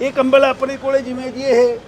ਇਹ ਕੰਬਲ ਆਪਣੇ ਕੋਲੇ ਜਿਵੇਂ ਜੀ ਇਹ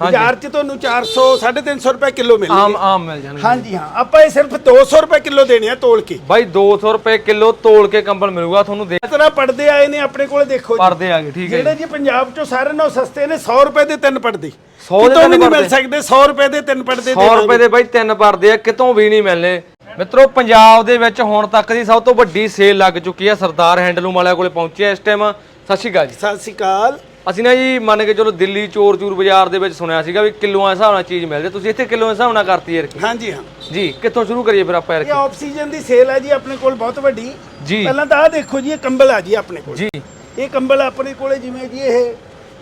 ਬਾਜ਼ਾਰ 'ਚ ਤੁਹਾਨੂੰ 400 350 ਰੁਪਏ ਕਿਲੋ ਆਮ ਮਿਲਣਗੇ। ਆਮ ਮਿਲ ਜਾਣਗੇ। ਹਾਂਜੀ ਹਾਂ ਆਪਾਂ ਇਹ ਸਿਰਫ 200 ਰੁਪਏ ਕਿਲੋ ਦੇਣੇ ਆ ਤੋਲ ਕੇ। ਬਾਈ 200 ਰੁਪਏ ਕਿਲੋ ਤੋਲ ਕੇ ਕੰਬਲ ਮਿਲੂਗਾ ਤੁਹਾਨੂੰ ਦੇ ਇਸ ਤਰ੍ਹਾਂ ਪੜਦੇ ਆਏ ਨੇ ਆਪਣੇ ਕੋਲੇ ਦੇਖੋ ਜੀ। ਪਰਦੇ ਆ ਗਏ ਠੀਕ ਹੈ ਜਿਹੜੇ ਜੀ ਪੰਜਾਬ 'ਚੋਂ ਸਾਰਿਆਂ ਨਾਲੋਂ ਸਸਤੇ ਨੇ 100 ਰੁਪਏ ਦੇ ਤਿੰਨ ਪੜਦੇ 100 ਦੇ ਕਿਤੋਂ ਵੀ ਨਹੀਂ ਮਿਲ। ਸਕਦੇ 100 ਰੁਪਏ ਦੇ ਤਿੰਨ ਪੜਦੇ 100 ਰੁਪਏ ਦੇ ਬਾਈ ਤਿੰਨ ਪਰਦੇ ਆ ਕਿਤੋਂ ਵੀ ਨਹੀਂ ਮਿਲਨੇ ਮਿੱਤਰੋ ਪੰਜਾਬ ਦੇ ਵਿੱਚ ਹੁਣ ਤੱਕ ਦੀ ਸਭ ਤੋਂ ਵੱਡੀ ਸੇਲ ਲੱਗ ਚੁੱਕੀ ਹੈ ਸਰਦਾਰ ਹੈਂਡਲੂਮ ਵਾਲਿਆਂ ਕੋਲੇ ਪਹੁੰਚੇ ਆ ਇਸ ਟਾਈਮ ਸਤਿ ਸ਼੍ਰੀ ਅਕਾਲ ਜੀ। ਸਤਿ ਸ਼੍ਰੀ ਅਕਾਲ। ਅਸੀਂ ਨਾ ਜੀ ਮੰਨ ਕੇ ਚਲੋ ਦਿੱਲੀ ਚੋਰ ਚੂਰ ਬਾਜ਼ਾਰ ਦੇ ਵਿੱਚ ਸੁਣਿਆ ਸੀਗਾ ਵੀ ਕਿਲੋਆਂ ਦੇ ਹਿਸਾਬ ਨਾਲ ਚੀਜ਼ ਮਿਲਦੀ ਤੁਸੀਂ ਇੱਥੇ ਕਿਲੋਆਂ ਦੇ ਹਿਸਾਬ ਨਾਲ ਕਰਤੀ ਯਾਰ ਹਾਂਜੀ ਹਾਂ। ਜੀ ਕਿੱਥੋਂ ਸ਼ੁਰੂ ਕਰੀਏ ਫਿਰ ਆਪਾਂ ਇਹ ਯਾਰ ਆਕਸੀਜਨ ਦੀ ਸੇਲ ਹੈ ਜੀ ਆਪਣੇ ਕੋਲ ਬਹੁਤ ਵੱਡੀ। ਜੀ। ਪਹਿਲਾਂ ਤਾਂ ਆਹ ਦੇਖੋ ਜੀ ਇਹ ਕੰਬਲ ਆ ਜੀ ਆਪਣੇ ਕੋਲ। ਜੀ। ਇਹ ਕੰਬਲ ਆਪਣੇ ਕੋਲੇ ਜਿਵੇਂ ਜੀ ਇਹ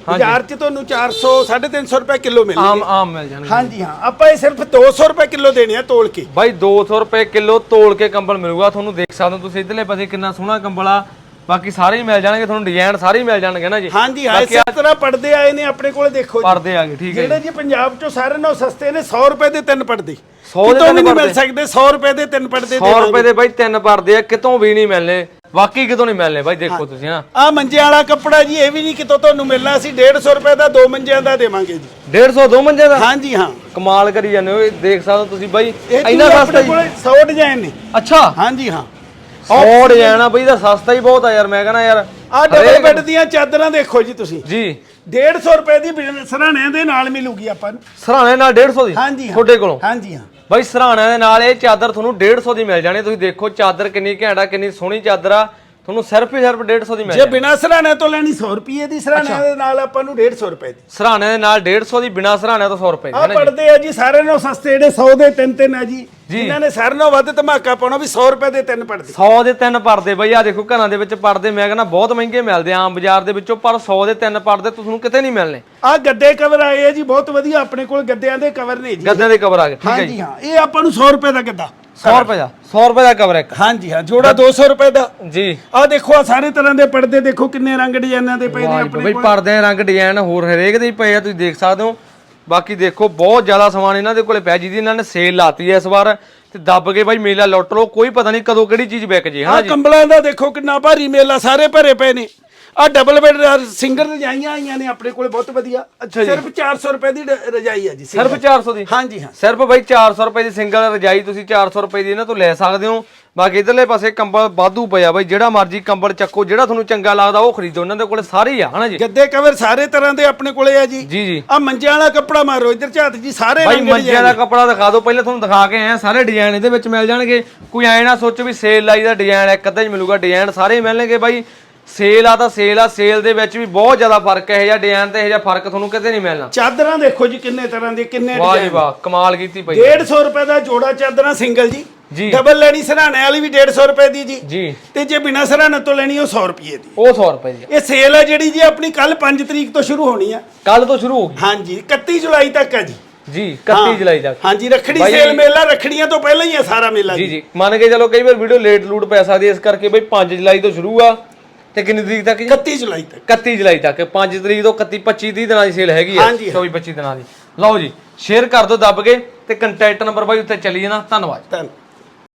ਬਾਜ਼ਾਰ 'ਚ ਤੁਹਾਨੂੰ 400 350 ਰੁਪਏ ਕਿਲੋ ਆਮ ਮਿਲਣਗੇ। ਆਮ ਮਿਲ ਜਾਣਗੇ। ਹਾਂਜੀ ਹਾਂ। ਆਪਾਂ ਇਹ ਸਿਰਫ 200 ਰੁਪਏ ਕਿਲੋ ਦੇਣੇ ਆ ਤੋਲ ਕੇ। ਬਾਈ 200 ਰੁਪਏ ਕਿਲੋ ਤੋਲ ਕੇ ਕੰਬਲ ਮਿਲੂਗਾ। ਤੁਹਾਨੂੰ ਦੇਖ ਸਕਦੇ ਹੋ ਤੁਸੀਂ ਇਧਰਲੇ ਪਾਸੇ ਕਿੰਨਾ ਸੋਹਣਾ ਕੰਬਲ ਆ। ਬਾਕੀ ਸਾਰੇ ਹੀ ਮਿਲ ਜਾਣਗੇ ਤੁਹਾਨੂੰ ਡਿਜ਼ਾਈਨ ਸਾਰੇ ਹੀ ਮਿਲ ਜਾਣਗੇ ਨਾ ਜੀ। ਹਾਂਜੀ ਹਾਂ ਇਸੇ ਤਰ੍ਹਾਂ ਪੜਦੇ ਆਏ ਨੇ ਆਪਣੇ ਕੋਲੇ ਦੇਖੋ ਜੀ। ਪਰਦੇ ਆ ਗਏ ਠੀਕ ਹੈ ਜਿਹੜੇ ਜੀ। ਪੰਜਾਬ 'ਚੋਂ ਸਾਰਿਆਂ ਨਾਲੋਂ ਸਸਤੇ ਨੇ 100 ਰੁਪਏ ਦੇ ਤਿੰਨ ਪੜਦੇ 100 ਦੇ ਕਿਤੋਂ ਤਿੰਨ ਨਹੀਂ ਮਿਲ ਪੜਦੇ। ਸਕਦੇ 100 ਰੁਪਏ ਦੇ ਤਿੰਨ ਪੜਦੇ 100 ਰੁਪਏ ਦੇ ਬਾਈ ਤਿੰਨ ਪਰਦੇ ਆ ਕਿਤੋਂ ਵੀ ਨਹੀਂ ਮਿਲਨੇ ਵਾਕਈ ਕਿਤੋਂ ਨਹੀਂ ਮਿਲਨੇ ਬਾਈ ਦੇਖੋ ਤੁਸੀਂ ਨਾ। ਆ ਮੰਜਿਆਂ ਵਾਲਾ ਕੱਪੜਾ ਜੀ ਇਹ ਵੀ ਨਹੀਂ ਕਿਤੋਂ ਤੁਹਾਨੂੰ ਮਿਲਣਾ ਸੀ 150 ਰੁਪਏ ਦਾ ਦੋ ਮੰਜਿਆਂ ਦਾ ਦੇਵਾਂਗੇ ਜੀ। 150 ਦੋ ਮੰਜੇ ਦਾ? ਹਾਂਜੀ ਹਾਂ। ਕਮਾਲ ਕਰੀ ਜਾਂਦੇ ਹੋ ਇਹ ਦੇਖ ਸਕਦੇ ਹੋ ਤੁਸੀਂ ਬਾਈ ਇਹ ਇੰਨਾ ਚੀਜ਼ ਸਸਤਾ ਆਪਣੇ ਜੀ। ਕੋਲੇ 100 ਡਿਜ਼ਾਈਨ ਨੇ। ਅੱਛਾ। ਹਾਂਜੀ ਹਾਂ। 100 ਡਿਜ਼ਾਈਨ ਆ ਬਈ ਦਾ ਸਸਤਾ ਹੀ ਬਹੁਤ ਆ ਯਾਰ ਮੈਂ ਕਹਿੰਦਾ ਯਾਰ ਆ ਡਬਲ ਬੈੱਡ ਦੀਆਂ ਚਾਦਰਾਂ ਦੇਖੋ ਜੀ ਤੁਸੀਂ। ਜੀ। 150 ਰੁਪਏ ਦੀ ਸਰਾਣਿਆਂ ਦੇ ਨਾਲ ਮਿਲੂਗੀ ਆਪਾਂ ਨੂੰ। ਸਰਾਣੇ ਨਾਲ 150 ਦੀ? ਹਾਂਜੀ ਹਾਂ। ਤੁਹਾਡੇ ਕੋਲੋਂ? ਹਾਂਜੀ ਹਾਂ। ਬਾਈ ਸਰਾਣਿਆਂ ਦੇ ਨਾਲ ਇਹ ਚਾਦਰ ਤੁਹਾਨੂੰ 150 ਦੀ ਮਿਲ ਜਾਣੀ। ਤੁਸੀਂ ਦੇਖੋ ਚਾਦਰ ਕਿੰਨੀ ਘੈਂਟ ਕਿੰਨੀ ਸੋਹਣੀ ਚਾਦਰ ਆ। ਤੁਹਾਨੂੰ ਸਿਰਫ ਹੀ ਸਿਰਫ 150 ਦੀ ਮਿਲ ਜੇ ਜਾਣੀ। ਬਿਨਾ ਸਰਾਣਿਆਂ ਤੋਂ ਲੈਣੀ 100 ਰੁਪਏ ਦੀ ਸਰਾਣਿਆਂ ਦੇ ਨਾਲ ਆਪਾਂ ਨੂੰ 150 ਰੁਪਏ ਦੀ। ਸਰਾਣੇ ਦੇ ਨਾਲ 150 ਦੀ ਬਿਨਾ ਸਰਾਣਿਆਂ ਤੋਂ 100 ਰੁਪਏ ਦੀ ਆ ਹੈ ਨਾ ਜੀ? ਪੜਦੇ ਆ ਜੀ ਸਾਰਿਆਂ ਨਾਲੋਂ ਸਸਤੇ ਜਿਹੜੇ 100 ਦੇ ਤਿੰਨ ਤਿੰਨ ਆ ਜੀ। ਜਿਨ੍ਹਾਂ ਨੇ ਸਾਰਿਆਂ ਨਾਲੋਂ ਵੱਧ ਧਮਾਕਾ ਪਾਉਣਾ ਵੀ 100 ਰੁਪਏ ਦੇ ਤਿੰਨ ਪੜਦੇ 100 ਦੇ ਤਿੰਨ ਪਰਦੇ ਬਈ ਆ ਦੇਖੋ ਘਰਾਂ ਦੇ ਵਿੱਚ ਪਰਦੇ ਮੈਂ ਕਹਿੰਦਾ ਬਹੁਤ ਮਹਿੰਗੇ ਮਿਲਦੇ ਆਮ ਬਾਜ਼ਾਰ ਦੇ ਵਿੱਚੋਂ ਪਰ 100 ਦੇ ਤਿੰਨ ਪਰਦੇ ਤੁਹਾਨੂੰ ਕਿਤੇ ਨਹੀਂ ਮਿਲਨੇ ਆ ਗੱਦੇ ਕਵਰ ਆਏ ਆ ਜੀ ਬਹੁਤ ਵਧੀਆ ਆਪਣੇ ਕੋਲ ਗੱਦਿਆਂ ਦੇ ਕਵਰ ਨੇ ਜੀ। ਗੱਦਿਆਂ ਦੇ ਕਵਰ ਆ ਗਏ ਠੀਕ ਹੈ ਜੀ। ਹਾਂ ਇਹ ਆਪਾਂ ਨੂੰ 100 ਰੁਪਏ ਦਾ ਗੱਦਾ 100 ਰੁਪਏ ਦਾ 100 ਰੁਪਏ ਦਾ ਕਵਰ ਇੱਕ। ਹਾਂਜੀ ਹਾਂ ਜੋੜਾ 200 ਰੁਪਏ ਦਾ। ਜੀ। ਆ ਦੇਖੋ ਆ ਸਾਰੇ ਤਰ੍ਹਾਂ ਦੇ ਪਰਦੇ ਦੇਖੋ ਕਿੰਨੇ ਰੰਗ ਡਿਜ਼ਾਈਨਾਂ ਦੇ ਪਏ ਨੇ ਆਪਣੇ ਬਈ ਪਰਦੇ ਰੰਗ ਡਿਜ਼ਾਈਨ ਹੋਰ ਹਰੇਕ ਦੇ ਪਏ ਆ ਤੁਸੀਂ ਦੇਖ ਸਕਦੇ ਹੋ। ਬਾਕੀ ਦੇਖੋ ਬਹੁਤ ਜ਼ਿਆਦਾ ਸਮਾਨ ਇਹਨਾਂ ਦੇ ਕੋਲੇ ਪਿਆ ਜਿਹਦੀ ਇਹਨਾਂ ਨੇ ਸੇਲ ਲਾਤੀ ਹੈ ਇਸ ਵਾਰ ਤੇ ਦੱਬ ਕੇ ਬਾਈ ਮੇਲਾ ਲੁੱਟ ਲਓ ਕੋਈ ਪਤਾ ਨਹੀਂ ਕਦੋਂ ਕਿਹੜੀ ਚੀਜ਼ ਵਿਕ ਜੇ ਹਾਂ ਜੀ? ਕੰਬਲਾਂ ਦਾ ਦੇਖੋ ਕਿੰਨਾ ਭਾਰੀ ਮੇਲਾ ਸਾਰੇ ਭਰੇ ਪਏ ਨੇ। ਆ ਡਬਲ ਬੈੱਡ ਸਿੰਗਲ ਰਜਾਈਆਂ ਆਈਆਂ ਨੇ ਆਪਣੇ ਕੋਲੇ ਬਹੁਤ ਵਧੀਆ। ਅੱਛਾ ਜੀ। ਸਿਰਫ 400 ਰੁਪਏ ਦੀ ਡ- ਰਜਾਈ ਆ ਜੀ single। ਸਿਰਫ 400 ਦੀ? ਹਾਂਜੀ ਹਾਂ। ਸਿਰਫ ਬਾਈ 400 ਰੁਪਏ ਦੀ ਸਿੰਗਲ ਰਜਾਈ ਤੁਸੀਂ 400 ਰੁਪਏ ਦੀ ਇਹਨਾਂ ਤੋਂ ਲੈ ਸਕਦੇ ਹੋ। ਬਾਕੀ ਇਧਰਲੇ ਪਾਸੇ ਕੰਬਲ ਵਾਧੂ ਪਿਆ ਬਾਈ ਜਿਹੜਾ ਮਰਜ਼ੀ ਕੰਬਲ ਚੱਕੋ ਜਿਹੜਾ ਤੁਹਾਨੂੰ ਚੰਗਾ ਲੱਗਦਾ ਉਹ ਖਰੀਦੋ। ਇਹਨਾਂ ਦੇ ਕੋਲੇ ਸਾਰੇ ਹੀ ਆ ਹਨਾ ਜੀ? ਗੱਦੇ ਕਵਰ ਸਾਰੇ ਤਰ੍ਹਾਂ ਦੇ ਆਪਣੇ ਕੋਲੇ ਆ ਜੀ। ਜੀ ਜੀ। ਆ ਮੰਜਿਆਂ ਵਾਲਾ ਕੱਪੜਾ ਮਾਰੋ ਇੱਧਰ ਝਾਤ ਜੀ ਸਾਰੇ ਬਾਈ ਰੰਗ ਮੰਜਿਆਂ ਦਾ ਕੱਪੜਾ ਦਿਖਾ ਦਿਓ ਪਹਿਲਾਂ ਤੁਹਾਨੂੰ ਦਿਖਾ ਕੇ ਆਏ ਸਾਰੇ ਡਿਜ਼ਾਈਨ ਇਹਦੇ ਵਿੱਚ ਮਿਲ ਜਾਣਗੇ। ਕੋਈ ਐ ਨਾ ਸੋਚੋ ਵੀ ਸੇਲ ਲਾਈ ਦਾ ਡਿਜ਼ਾਈਨ ਇੱਕ ਅੱਧਾ ਹੀ ਮਿਲੂਗਾ ਡਿਜ਼ਾਈਨ ਸਾਰੇ ਹੀ ਮਿਲਣਗੇ ਬਾਈ। ਸੇਲ ਆ ਤਾਂ ਸੇਲ ਆ ਸੇਲ ਦੇ ਵਿੱਚ ਵੀ ਬਹੁਤ ਜ਼ਿਆਦਾ ਫ਼ਰਕ ਹੈ ਇਹ ਜਿਹਾ ਡਿਜ਼ਾਈਨ ਤੇ ਇਹ ਜਿਹਾ ਫ਼ਰਕ ਤੁਹਾਨੂੰ ਕਿਤੇ ਨਹੀਂ ਮਿਲਣਾ। ਚਾਦਰਾਂ ਦੇਖੋ ਜੀ ਕਿੰਨੇ ਤਰ੍ਹਾਂ ਦੇ ਕਿੰਨੇ ਵਾਹ ਜੀ। ਵਾਹ ਕਮਾਲ ਕੀਤੀ ਪਈ 150 ਰੁਪਏ ਦਾ ਜੋੜਾ ਚਾਦਰਾਂ ਸਿੰਗਲ ਜੀ। ਜੀ। ਡਬਲ ਲੈਣੀ ਸਰਾਣੇ ਵਾਲੀ ਵੀ 150 ਰੁਪਏ ਦੀ ਜੀ। ਜੀ। ਤੇ ਜੇ ਬਿਨਾ ਸਰਾਣੇ ਤੋਂ ਲੈਣੀ ਉਹ 100 ਰੁਪਏ ਦੀ। ਉਹ 100 ਰੁਪਏ ਦੀ ਇਹ ਸੇਲ ਆ ਜਿਹੜੀ ਜੀ ਆਪਣੀ ਕੱਲ 5 ਤਰੀਕ ਤੋਂ ਸ਼ੁਰੂ ਹੋਣੀ ਆ। ਕੱਲ ਤੋਂ ਸ਼ੁਰੂ ਹੋ ਗਈ। ਹਾਂਜੀ 31 ਜੁਲਾਈ ਤੱਕ ਆ ਜੀ। ਜੀ 31 ਜੁਲਾਈ ਤੱਕ। ਹਾਂਜੀ ਰੱਖੜੀ ਬਾਈ- ਸੇਲ ਮੇਲਾ ਰੱਖੜੀਆਂ ਤੋਂ ਪਹਿਲਾਂ ਹੀ ਆ ਸਾਰਾ ਮੇਲਾ ਜੀ ਜੀ। ਮੰਨ ਕੇ ਚਲੋ ਕਈ ਵਾਰ ਵੀਡੀਓ ਲੇਟ ਲੂਟ ਪੈ ਸਕਦੀ ਹੈ ਇਸ ਕਰਕੇ ਬਈ 5 ਜੁਲਾਈ ਤੋਂ ਸ਼ੁਰੂ ਆ। ਤੇ ਕਿੰਨੀ ਤਰੀਕ ਤੱਕ ਜੀ? 31 ਜੁਲਾਈ ਤੱਕ। 31 ਜੁਲਾਈ ਤੱਕ। 5 ਤਰੀਕ ਤੋਂ 31 25 30 ਦਿਨਾਂ ਦੀ ਸੇਲ ਹੈਗੀ ਆ। ਹਾਂਜੀ, 24 25 ਦਿਨਾਂ ਦੀ। ਲਓ ਜੀ ਸ਼ੇਅਰ ਕਰ ਦਿਓ ਦੱਬ ਕੇ ਤੇ ਕੰਟੈਕਟ ਨੰਬਰ ਬਾਈ ਉੱਤੇ ਚੱਲੀ ਜਾਣਾ। ਧੰਨਵਾਦ। ਧੰਨ